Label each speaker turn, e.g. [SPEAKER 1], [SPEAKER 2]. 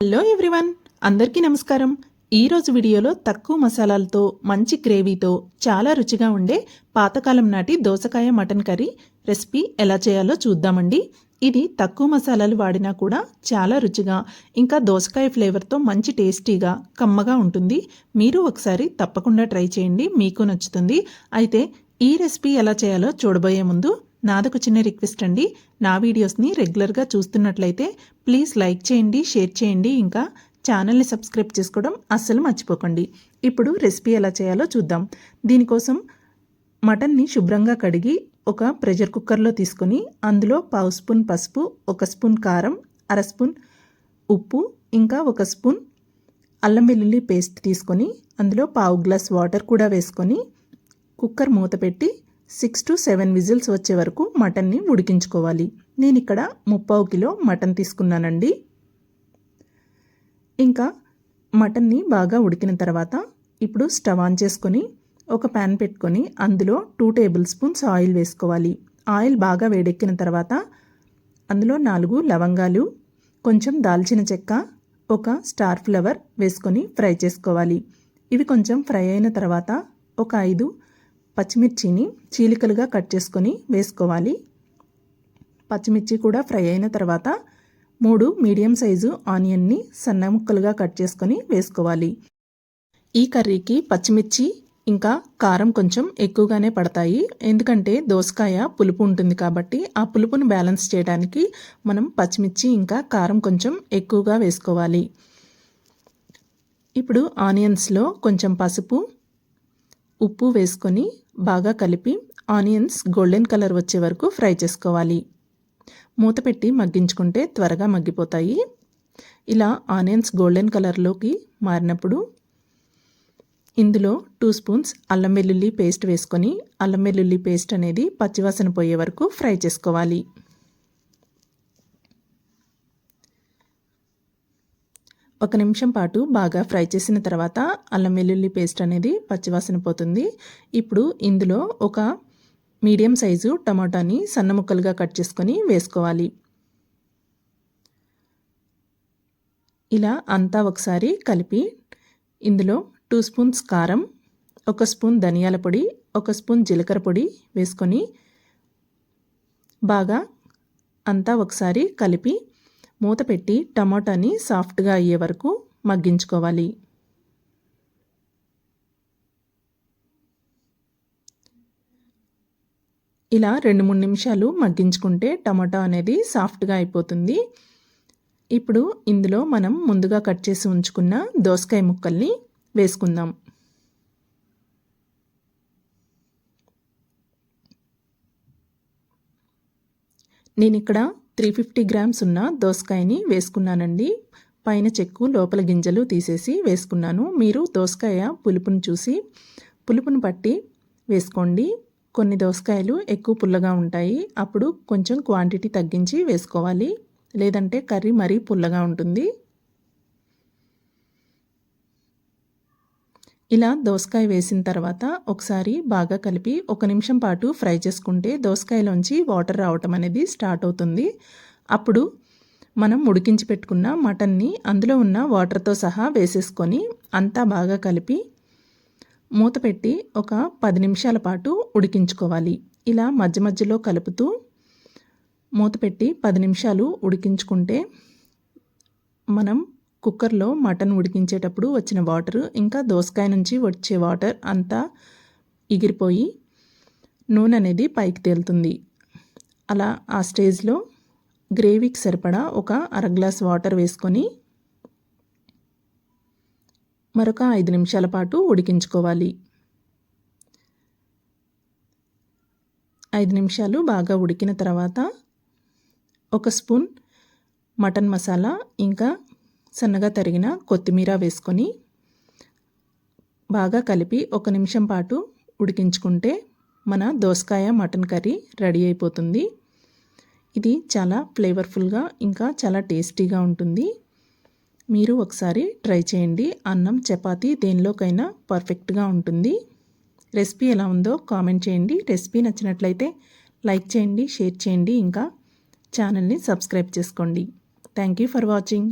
[SPEAKER 1] Hello everyone అందరికీ నమస్కారం. ఈరోజు వీడియోలో తక్కువ మసాలాలతో మంచి గ్రేవీతో చాలా రుచిగా ఉండే పాతకాలం నాటి దోసకాయ మటన్ కర్రీ రెసిపీ ఎలా చేయాలో చూద్దామండి. ఇది తక్కువ మసాలాలు వాడినా కూడా చాలా రుచిగా ఇంకా దోసకాయ ఫ్లేవర్తో మంచి టేస్టీగా కమ్మగా ఉంటుంది. మీరు ఒకసారి తప్పకుండా ట్రై చేయండి మీకు నచ్చుతుంది. అయితే ఈ రెసిపీ ఎలా చేయాలో చూడబోయే ముందు నాదొక చిన్న రిక్వెస్ట్ అండి. నా వీడియోస్ని రెగ్యులర్గా చూస్తున్నట్లయితే ప్లీజ్ లైక్ చేయండి షేర్ చేయండి. ఇంకా ఛానల్ని సబ్స్క్రైబ్ చేసుకోవడం అస్సలు మర్చిపోకండి. ఇప్పుడు రెసిపీ ఎలా చేయాలో చూద్దాం. దీనికోసం మటన్ని శుభ్రంగా కడిగి ఒక ప్రెషర్ కుక్కర్లో తీసుకొని అందులో పావు స్పూన్ పసుపు ఒక స్పూన్ కారం అర స్పూన్ ఉప్పు ఇంకా ఒక స్పూన్ అల్లం వెల్లుల్లి పేస్ట్ తీసుకొని అందులో పావు గ్లాస్ వాటర్ కూడా వేసుకొని కుక్కర్ మూత పెట్టి సిక్స్ టు సెవెన్ విజిల్స్ వచ్చే వరకు మటన్ని ఉడికించుకోవాలి. నేను ఇక్కడ ముప్పావు కిలో మటన్ తీసుకున్నానండి. ఇంకా మటన్ని బాగా ఉడికిన తర్వాత ఇప్పుడు స్టవ్ ఆన్ చేసుకొని ఒక ప్యాన్ పెట్టుకొని అందులో టూ టేబుల్ స్పూన్స్ ఆయిల్ వేసుకోవాలి. ఆయిల్ బాగా వేడెక్కిన తర్వాత అందులో నాలుగు లవంగాలు కొంచెం దాల్చిన చెక్క ఒక స్టార్ ఫ్లవర్ వేసుకొని ఫ్రై చేసుకోవాలి. ఇవి కొంచెం ఫ్రై అయిన తర్వాత ఒక ఐదు పచ్చిమిర్చిని చీలికలుగా కట్ చేసుకొని వేసుకోవాలి. పచ్చిమిర్చి కూడా ఫ్రై అయిన తర్వాత మూడు మీడియం సైజు ఆనియన్ని సన్న ముక్కలుగా కట్ చేసుకొని వేసుకోవాలి. ఈ కర్రీకి పచ్చిమిర్చి ఇంకా కారం కొంచెం ఎక్కువగానే పడతాయి. ఎందుకంటే దోసకాయ పులుపు ఉంటుంది కాబట్టి ఆ పులుపుని బ్యాలెన్స్ చేయడానికి మనం పచ్చిమిర్చి ఇంకా కారం కొంచెం ఎక్కువగా వేసుకోవాలి. ఇప్పుడు ఆనియన్స్లో కొంచెం పసుపు ఉప్పు వేసుకొని బాగా కలిపి ఆనియన్స్ గోల్డెన్ కలర్ వచ్చే వరకు ఫ్రై చేసుకోవాలి. మూత పెట్టి మగ్గించుకుంటే త్వరగా మగ్గిపోతాయి. ఇలా ఆనియన్స్ గోల్డెన్ కలర్లోకి మారినప్పుడు ఇందులో టూ స్పూన్స్ అల్లం వెల్లుల్లి పేస్ట్ వేసుకొని అల్లం వెల్లుల్లి పేస్ట్ అనేది పచ్చివాసన పోయే వరకు ఫ్రై చేసుకోవాలి. ఒక నిమిషం పాటు బాగా ఫ్రై చేసిన తర్వాత అల్లం వెల్లుల్లి పేస్ట్ అనేది పచ్చివాసన పోతుంది. ఇప్పుడు ఇందులో ఒక మీడియం సైజు టమాటాని సన్న ముక్కలుగా కట్ చేసుకొని వేసుకోవాలి. ఇలా అంతా ఒకసారి కలిపి ఇందులో టూ స్పూన్స్ కారం ఒక స్పూన్ ధనియాల పొడి ఒక స్పూన్ జీలకర్ర పొడి వేసుకొని బాగా అంతా ఒకసారి కలిపి మూత పెట్టి టమాటాని సాఫ్ట్గా అయ్యే వరకు మగ్గించుకోవాలి. ఇలా రెండు మూడు నిమిషాలు మగ్గించుకుంటే టమాటా అనేది సాఫ్ట్గా అయిపోతుంది. ఇప్పుడు ఇందులో మనం ముందుగా కట్ చేసి ఉంచుకున్న దోసకాయ ముక్కల్ని వేసుకుందాం. నేను ఇక్కడ త్రీ ఫిఫ్టీ గ్రామ్స్ ఉన్న దోసకాయని వేసుకున్నానండి. పైన చెక్కు లోపల గింజలు తీసేసి వేసుకున్నాను. మీరు దోసకాయ పులుపును చూసి పులుపును పట్టి వేసుకోండి. కొన్ని దోసకాయలు ఎక్కువ పుల్లగా ఉంటాయి. అప్పుడు కొంచెం క్వాంటిటీ తగ్గించి వేసుకోవాలి. లేదంటే కర్రీ మరీ పుల్లగా ఉంటుంది. ఇలా దోసకాయ వేసిన తర్వాత ఒకసారి బాగా కలిపి ఒక నిమిషం పాటు ఫ్రై చేసుకుంటే దోసకాయలోంచి వాటర్ రావటం అనేది స్టార్ట్ అవుతుంది. అప్పుడు మనం ఉడికించి పెట్టుకున్న మటన్ని అందులో ఉన్న వాటర్తో సహా వేసేసుకొని అంతా బాగా కలిపి మూత పెట్టి ఒక పది నిమిషాల పాటు ఉడికించుకోవాలి. ఇలా మధ్య మధ్యలో కలుపుతూ మూత పెట్టి పది నిమిషాలు ఉడికించుకుంటే మనం కుక్కర్లో మటన్ ఉడికించేటప్పుడు వచ్చిన వాటర్ ఇంకా దోసకాయ నుంచి వచ్చే వాటర్ అంతా ఎగిరిపోయి నూనె అనేది పైకి తేలుతుంది. అలా ఆ స్టేజ్లో గ్రేవీకి సరిపడా ఒక అర గ్లాస్ వాటర్ వేసుకొని మరొక ఐదు నిమిషాల పాటు ఉడికించుకోవాలి. ఐదు నిమిషాలు బాగా ఉడికిన తర్వాత ఒక స్పూన్ మటన్ మసాలా ఇంకా సన్నగా తరిగిన కొత్తిమీర వేసుకొని బాగా కలిపి ఒక నిమిషం పాటు ఉడికించుకుంటే మన దోసకాయ మటన్ కర్రీ రెడీ అయిపోతుంది. ఇది చాలా ఫ్లేవర్ఫుల్గా ఇంకా చాలా టేస్టీగా ఉంటుంది. మీరు ఒకసారి ట్రై చేయండి. అన్నం చపాతీ దేనిలోకైనా పర్ఫెక్ట్గా ఉంటుంది. రెసిపీ ఎలా ఉందో కామెంట్ చేయండి. రెసిపీ నచ్చినట్లయితే లైక్ చేయండి షేర్ చేయండి ఇంకా ఛానల్ని సబ్స్క్రైబ్ చేసుకోండి. Thank you for watching.